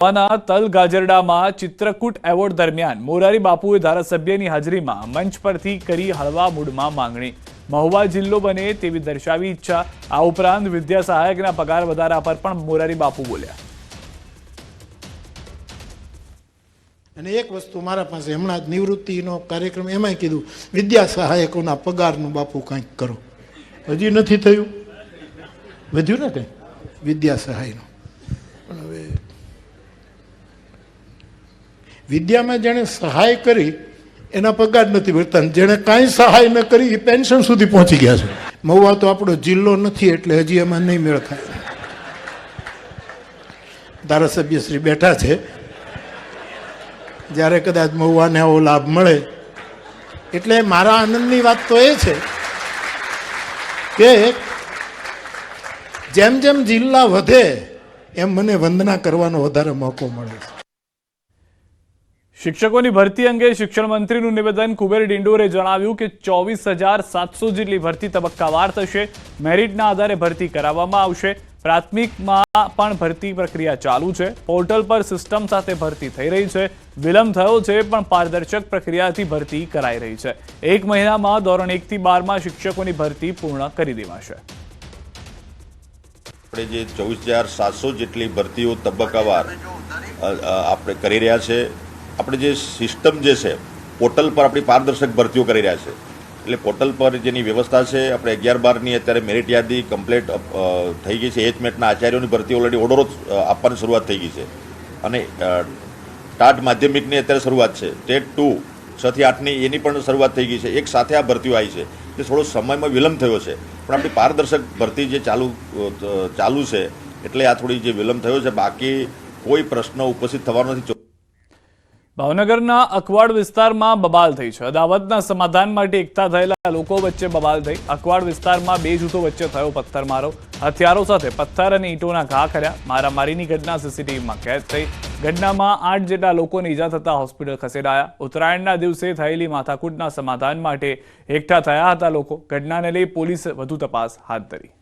મહુવાના તલ ગાજરડામાં ચિત્રકૂટ એવોર્ડ દરમિયાન મોરારી બાપુએ ધારાસભ્યની હાજરીમાં મંચ પરથી કરી હળવા મૂડમાં માંગણી. મહુવા જિલ્લો બને તેવી દર્શાવી ઈચ્છા. આ ઉપરાંત વિદ્યા સહાયકના પગાર વધારા પર પણ મોરારી બાપુ બોલ્યા. અને એક વસ્તુ મારા પાસે હમણાં જ નિવૃત્તિનો કાર્યક્રમ એમાં કીધું વિદ્યા સહાયકોના પગારનું બાપુ કંઈક કરો. હજી નથી થયું. વધ્યું ને કંઈ? વિદ્યા સહાયનું વિદ્યામાં જેણે સહાય કરી, એના પગાર નથી ભરતા જેણે કાંઈ સહાય ન કરી, એ પેન્શન સુધી પહોંચી ગયા છે. મહુવા તો આપણો જિલ્લો નથી, એટલે હજી એમાં નહીં મેળ થાય. ધારાસભ્ય શ્રી બેઠા છે. જ્યારે કદાચ મહુવાને આવો લાભ મળે. એટલે મારા આનંદની વાત તો એ છે કે જેમ જેમ જિલ્લા વધે, એમ મને વંદના કરવાનો વધારે મોકો મળે છે. શિક્ષકોની ભરતી અંગે શિક્ષણ મંત્રીનું નિવેદન કુબેર ડિંડોરે જણાવ્યું કે ચોવીસ હજાર સાતસો જેટલી ભરતી તબક્કાવાર થશે. મેરિટના આધારે ભરતી કરાવવામાં આવશે. પ્રાથમિકમાં પણ ભરતી પ્રક્રિયા ચાલુ છે. પોર્ટલ પર સિસ્ટમ સાથે ભરતી થઈ રહી છે. વિલંબ થયો છે, પણ પારદર્શક પ્રક્રિયાથી ભરતી કરાઈ રહી છે. એક મહિનામાં ધોરણ એકથી બારમાં શિક્ષકોની ભરતી પૂર્ણ કરી દેવાશે. આપણે જે ચોવીસ હજાર સાતસો જેટલી ભરતીઓ તબક્કાવાર આપણે કરી રહ્યા છે આપણે જે સિસ્ટમ જે છે, પોર્ટલ પર આપણી પારદર્શક ભરતીઓ કરી રહ્યા છે. એટલે પોર્ટલ પર જેની વ્યવસ્થા છે, આપણે અગિયાર બારની અત્યારે મેરિટ યાદી કમ્પ્લીટ થઈ ગઈ છે. એચમેટના આચાર્યોની ભરતી ઓલરેડી ઓર્ડરો આપવાની શરૂઆત થઈ ગઈ છે. અને ટાટ માધ્યમિકની અત્યારે શરૂઆત છે. ટેટ ટુ, છ થી આઠની એની પણ શરૂઆત થઈ ગઈ છે. એક સાથે આ ભરતીઓ આવી છે. તે થોડો સમયમાં વિલંબ થયો છે. પણ આપણી પારદર્શક ભરતી જે ચાલુ ચાલુ છે, એટલે આ થોડી જે વિલંબ થયો છે. બાકી કોઈ પ્રશ્ન ઉપસ્થિત થવાનો નથી. ભાવનગરના અકવાડ વિસ્તારમાં બબાલ થઈ છે. અદાવતના સમાધાન માટે એકઠા થયેલા લોકો વચ્ચે બબાલ થઈ. અકવાડ વિસ્તારમાં બે જૂથો વચ્ચે થયો પથ્થરમારો. હથિયારો સાથે પથ્થર અને ઈંટોના ઘા કર્યા. મારામારીની ઘટના સીસીટીવીમાં કેદ થઈ. ઘટનામાં આઠ જેટલા લોકોને ઈજા થતા હોસ્પિટલ ખસેડાયા. ઉત્તરાયણના દિવસે થયેલી માથાકૂટના સમાધાન માટે એકઠા થયા હતા લોકો. ઘટનાને લઈ પોલીસે વધુ તપાસ હાથ ધરી.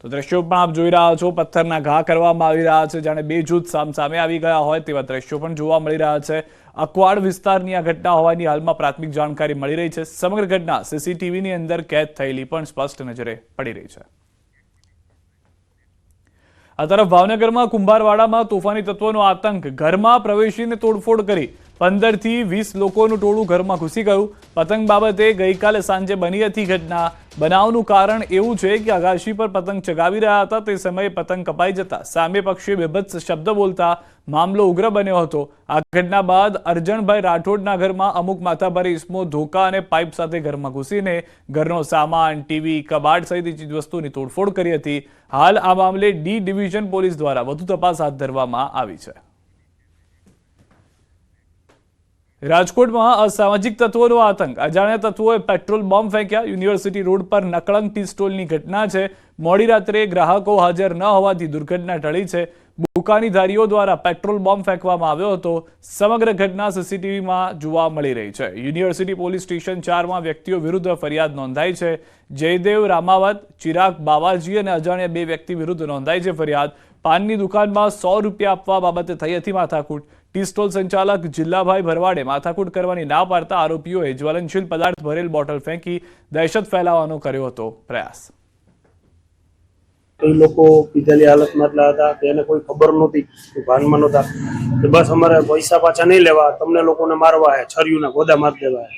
તો દ્રશ્યો પણ આપ જોઈ રહ્યા છો. પથ્થરના ઘા કરવામાં આવી રહ્યા છે, જાણે બે જૂથ સામસામે આવી ગયા હોય તેવા દ્રશ્યો પણ જોવા મળી રહ્યા છે. અકવાડ વિસ્તારની આ ઘટના હોવાની હાલમાં પ્રાથમિક જાણકારી મળી રહી છે. સમગ્ર ઘટના સીસીટીવીની અંદર કેદ થયેલી પણ સ્પષ્ટ નજરે પડી રહી છે. આ તરફ ભાવનગરમાં કુંભારવાડામાં તોફાની તત્વોનો આતંક. ઘરમાં પ્રવેશીને તોડફોડ કરી પંદરથી વીસ લોકોનું ટોળું ઘરમાં ઘૂસી ગયું. પતંગ બાબતે ગઈકાલે સાંજે બની હતી ઘટના. બનાવનું કારણ એવું છે કે અગાશી પર પતંગ ચગાવી રહ્યા હતા, તે સમયે પતંગ કપાઈ જતા સામે પક્ષે બેભત્સ શબ્દ બોલતા મામલો ઉગ્ર બન્યો હતો. આ ઘટના બાદ અરજણભાઈ રાઠોડના ઘરમાં અમુક માથાભારી ઇસમો ધોકા અને પાઇપ સાથે ઘરમાં ઘૂસીને ઘરનો સામાન, ટીવી, કબાટ સહિત ચીજવસ્તુની તોડફોડ કરી હતી. હાલ આ મામલે ડી ડિવિઝન પોલીસ દ્વારા વધુ તપાસ હાથ ધરવામાં આવી છે. રાજકોટમાં અસામાજિક તત્વોનો આતંક. અજાણ્યા તત્વોએ પેટ્રોલ બોમ્બ ફેંક્યા. યુનિવર્સિટી રોડ પર નકળંગ ટી સ્ટોલની ઘટના છે. મોડી રાત્રે ગ્રાહકો હાજર ન હોવાથી દુર્ઘટના ટળી છે. બુકાનીધારીઓ દ્વારા પેટ્રોલ બોમ્બ ફેંકવામાં આવ્યો હતો. સમગ્ર ઘટના સીસીટીવીમાં જોવા મળી રહી છે. યુનિવર્સિટી પોલીસ સ્ટેશન ચારમાં વ્યક્તિઓ વિરુદ્ધ ફરિયાદ નોંધાઈ છે. જયદેવ રામાવત, ચિરાગ બાવાજી અને અજાણ્યા બે વ્યક્તિ વિરુદ્ધ નોંધાઈ છે ફરિયાદ. પાનની દુકાનમાં સો રૂપિયા આપવા બાબતે થઈ હતી માથાકૂટ. ટી સ્ટોલ સંચાલક જિલ્લાભાઈ ભરવાડે માથાકૂટ કરવાની ના પાડતા આરોપીઓએ જ્વલનશીલ પદાર્થ ભરેલ બોટલ ફેંકી દહેશત ફેલાવવાનો કર્યો હતો પ્રયાસ. એ લોકો પીધેલી હાલતમાં એટલા હતા કે એને કોઈ ખબર નહોતી ભાનમાં નહોતા. કે બસ અમારે પૈસા પાછા નહીં લેવા, તમને લોકોને મારવા હે, છરીઓના ગોદા મારી દેવા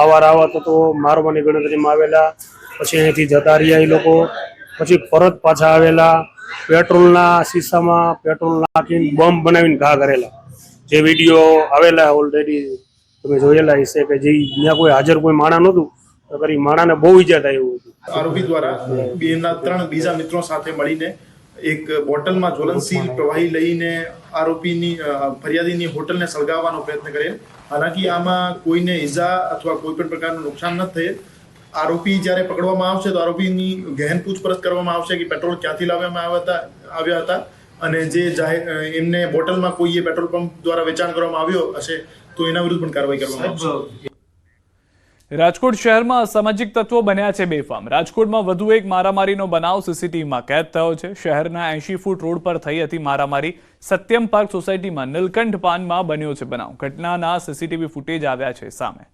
આવાર આવા તો તો મારવાની ગણતરીમાં આવેલા, પછી અહીંથી જતા રહ્યા એ લોકો, પછી પરત પાછા આવેલા પેટ્રોલના શીશામાં પેટ્રોલ નાખીને બોમ્બ બનાવીને ઘા કરેલા. જે વીડિયો આવેલા ઓલરેડી તમે જોયેલા હશે કે જે ત્યાં કોઈ હાજર કોઈ માણા નહોતું, તો કરી માણાને બહુ ઈજા થાય એવું હતું. આરોપી દ્વારા બેના ત્રણ બીજા મિત્રો સાથે મળીને એક બોટલમાં જ્વલનશીલ પ્રવાહી લઈને આરોપીની ફરિયાદીની હોટલને સળગાવવાનો પ્રયત્ન કરેલ. હાલાકી આમાં કોઈને ઈજા અથવા કોઈ પણ પ્રકારનું નુકસાન ન થયેલ. આરોપી જ્યારે પકડવામાં આવશે તો આરોપીની ગહેન પૂછપરછ કરવામાં આવશે કે પેટ્રોલ ક્યાંથી લાવવામાં આવ્યા હતા આવ્યા હતા. અને જે જાહેર એમને બોટલમાં કોઈએ પેટ્રોલ પંપ દ્વારા વેચાણ કરવામાં આવ્યો હશે તો એના વિરુદ્ધ પણ કાર્યવાહી કરવામાં આવશે. રાજકોટ શહેરમાં અસામાજિક તત્વો બન્યા છે બેફામ. રાજકોટમાં વધુ એક મારામારીનો બનાવ સીસીટીવીમાં કેદ થયો છે. શહેરના એંશી ફૂટ રોડ પર થઈ હતી મારામારી. સત્યમ પાર્ક સોસાયટીમાં નીલકંઠ પાનમાં બન્યો છે બનાવ. ઘટનાના સીસીટીવી ફૂટેજ આવ્યા છે સામે.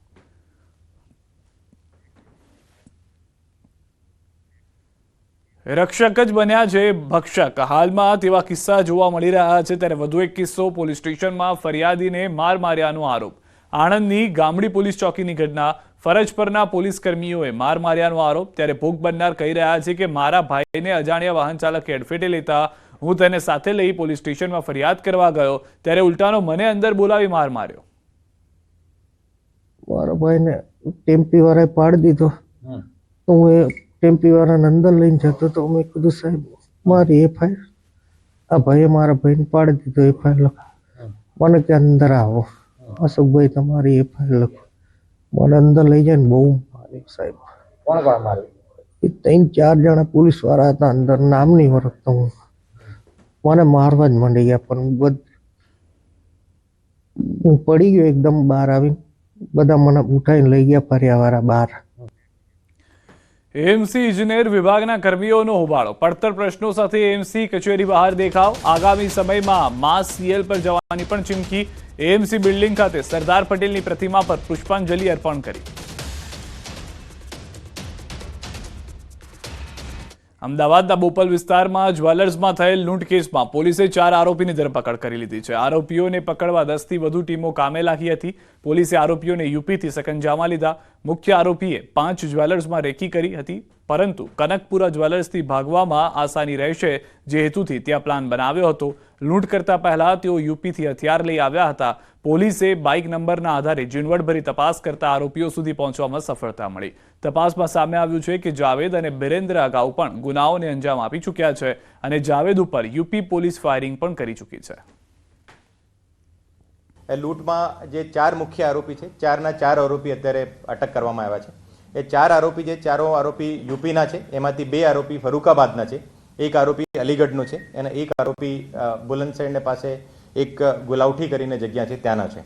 રક્ષક જ બન્યા છે ભક્ષક. હાલમાં તેવા કિસ્સા જોવા મળી રહ્યા છે ત્યારે વધુ એક કિસ્સો પોલીસ સ્ટેશનમાં ફરિયાદીને માર માર્યાનો આરોપ. આણંદની ગામડી પોલીસ ચોકીની ઘટના ફરજ પરના પોલીસ કર્મીઓએ માર માર્યાનો આરોપ ત્યારે ભોગ બનનાર કહી રહ્યા છે કે મારા ભાઈને અજાણ્યા વાહન ચાલકે એડફેટે લેતા હું તેને સાથે લઈ પોલીસ સ્ટેશનમાં ફરિયાદ કરવા ગયો ત્યારે ઉલટાનો મને અંદર બોલાવી માર માર્યો. મારા ભાઈને ટેમ્પી વાળાએ પાડી દીધો. તો હું એ ટેમ્પી વાળાને અંદર લઈને જતો તો મેં કીધું સાહેબ મારી એફઆઈઆર આ ભાઈએ મારા ભાઈને પાડી દીધો એફઆઈઆર લખો મને કે અંદર આવો. અશોકભાઈ તમારી એફઆઈઆર લખો મને અંદર લઈ જાય ને બહુ માર્યો સાહેબ. કોણ કોણ માર્યું? એ ત્રણ ચાર જણા પોલીસવાળા હતા અંદર નામ નહીં ઓળખતો હું. મને મારવા જ માંડી ગયા પણ બધ હું પડી ગયો એકદમ બહાર આવીને. બધા મને ઉઠાઈને લઈ ગયા ફર્યાવાળા બહાર. એએમસી ઇજનેર વિભાગના કર્મીઓનો હોબાળો. પડતર પ્રશ્નો સાથે એમસી કચેરી બહાર દેખાવ. આગામી સમયમાં માસ સીએલ પર જવાની પણ ચીમકી. એમસી બિલ્ડિંગ ખાતે સરદાર પટેલની પ્રતિમા પર પુષ્પાંજલિ અર્પણ કરી. અમદાવાદના બોપલ વિસ્તારમાં જ્વેલર્સમાં થયેલ લૂંટ કેસમાં પોલીસે ચાર આરોપીની ધરપકડ કરી લીધી છે. આરોપીઓને પકડવા દસથી વધુ ટીમો કામે લાગી હતી. પોલીસે આરોપીઓને યુપીથી સકંજામાં લીધા. મુખ્ય આરોપીએ પાંચ જ્વેલર્સમાં રેકી કરી હતી. પરંતુ કનકપુરા જ્વેલર્સથી ભાગવામાં આસાની રહેશે જે હેતુથી ત્યાં પ્લાન બનાવ્યો હતો. લૂંટ કરતા પહેલા તેઓ યુપીથી હથિયાર લઈ આવ્યા હતા. પોલીસે બાઇક નંબરના આધારે ઝીણવટભરી તપાસ કરતા આરોપીઓ સુધી પહોંચવામાં સફળતા મળી. તપાસમાં સામે આવ્યું છે કે જાવેદ અને બિરેન્દ્ર અગાઉ પણ ગુનાઓને અંજામ આપી ચૂક્યા છે અને જાવેદ ઉપર યુપી પોલીસ ફાયરિંગ પણ કરી ચૂકી છે. લૂંટમાં જે ચાર મુખ્ય આરોપી છે, ચારના ચાર આરોપી અત્યારે અટક કરવામાં આવ્યા છે. એ ચાર આરોપી જે ચારો આરોપી યુપીના છે, એમાંથી બે આરોપી ફરૂકાબાદના છે, એક આરોપી અલીગઢનો છે અને એક આરોપી બુલંદશહેરને પાસે એક ગુલાવઠી કરીને જગ્યા છે, ત્યાંના છે.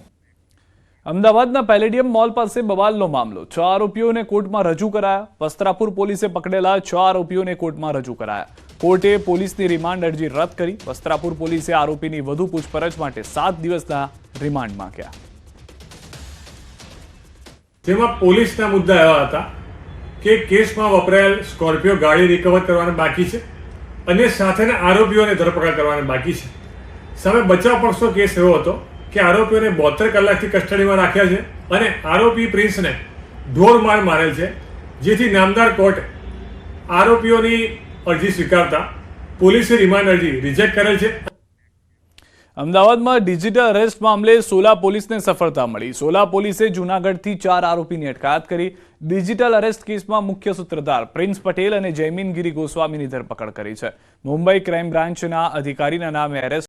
અમદાવાદના પેલેડિયમ મોલ પાસે બવાલનો મામલો. છ આરોપીઓને કોર્ટમાં રજૂ કરાયા. વસ્ત્રાપુર પોલીસે પકડેલા છ આરોપીઓને કોર્ટમાં રજૂ કરાયા. કોર્ટે પોલીસની રિમાન્ડ અરજી રદ કરી. વસ્ત્રાપુર પોલીસે આરોપીની વધુ પૂછપરછ માટે સાત દિવસના રિમાન્ડ માંગ્યા. જેમાં પોલીસના મુદ્દા એવા હતા કે કેસમાં વપરાયેલ સ્કોર્પિયો ગાડી રિકવર કરવાની બાકી છે અને સાથેના આરોપીઓને ધરપકડ કરવાની બાકી છે. સામે બચાવ પક્ષનો કેસ એવો હતો કે આરોપીઓને બોતેર કલાકથી કસ્ટડીમાં રાખ્યા છે અને આરોપી પ્રિન્સને ઢોર માર મારેલ છે, જેથી નામદાર કોર્ટે આરોપીઓની અરજી સ્વીકારતા પોલીસે રિમાન્ડ અરજી રિજેક્ટ કરેલ છે. અમદાવાદમાં ડિજિટલ અરેસ્ટ મામલે સોલા પોલીસને સફળતા મળી. સોલા પોલીસે જૂનાગઢથી ચાર આરોપીની અટકાયત કરી. ડિજિટલ અરેસ્ટ કેસમાં મુખ્ય સૂત્રધાર પ્રિન્સ પટેલ અને જયમીનગીરી ગોસ્વામીની ધરપકડ કરી છે. મુંબઈ ક્રાઇમ બ્રાન્ચના અધિકારીના નામે એરેસ્ટ